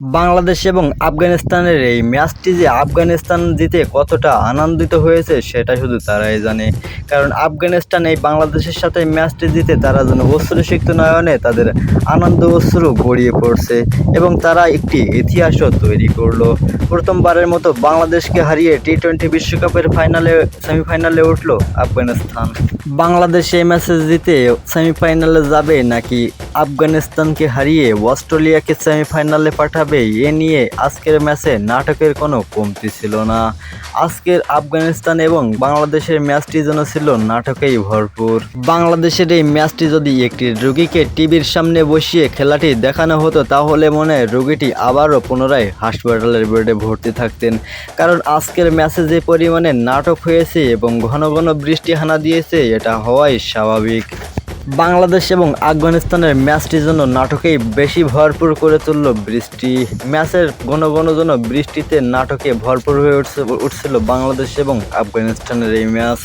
বাংলাদেশ এবং আফগানিস্তানের এই ম্যাচটি যে আফগানিস্তান জিতে কতটা আনন্দিত হয়েছে, সেটা শুধু তারাই জানে। কারণ আফগানিস্তান এই বাংলাদেশের সাথে ম্যাচটি জিতে তারা যেন অশ্রুসিক্ত নয়নে তাদের আনন্দ অশ্রু গড়িয়ে পড়ছে এবং তারা একটি ইতিহাসও তৈরি করল। প্রথমবারের মতো বাংলাদেশকে হারিয়ে টি টোয়েন্টি বিশ্বকাপের ফাইনালে, সেমিফাইনালে উঠল আফগানিস্তান। বাংলাদেশ এই ম্যাচে জিতে সেমিফাইনালে যাবে নাকি আফগানিস্তানকে হারিয়ে অস্ট্রেলিয়াকে সেমিফাইনালে পাঠাবে, এ নিয়ে আজকের ম্যাচে নাটকের কোনো কমতি ছিল না। আজকের আফগানিস্তান এবং বাংলাদেশের ম্যাচটি যেন ছিল নাটকেই ভরপুর। বাংলাদেশের এই ম্যাচটি যদি একটি রোগীকে টিভির সামনে বসিয়ে খেলাটি দেখানো হতো, তাহলে মনে হয় রোগীটি আবারও পুনরায় হাসপাতালের বেডে ভর্তি থাকতেন। কারণ আজকের ম্যাচে যে পরিমাণে নাটক হয়েছে এবং ঘন ঘন বৃষ্টি হানা দিয়েছে, এটা হওয়াই স্বাভাবিক। বাংলাদেশ এবং আফগানিস্তানের ম্যাচটির জন্য নাটকেই বেশি ভরপুর করে তুলল বৃষ্টি। ম্যাচের ঘন ঘন জন্য বৃষ্টিতে নাটকে ভরপুর হয়ে উঠছে উঠছিল বাংলাদেশ এবং আফগানিস্তানের এই ম্যাচ।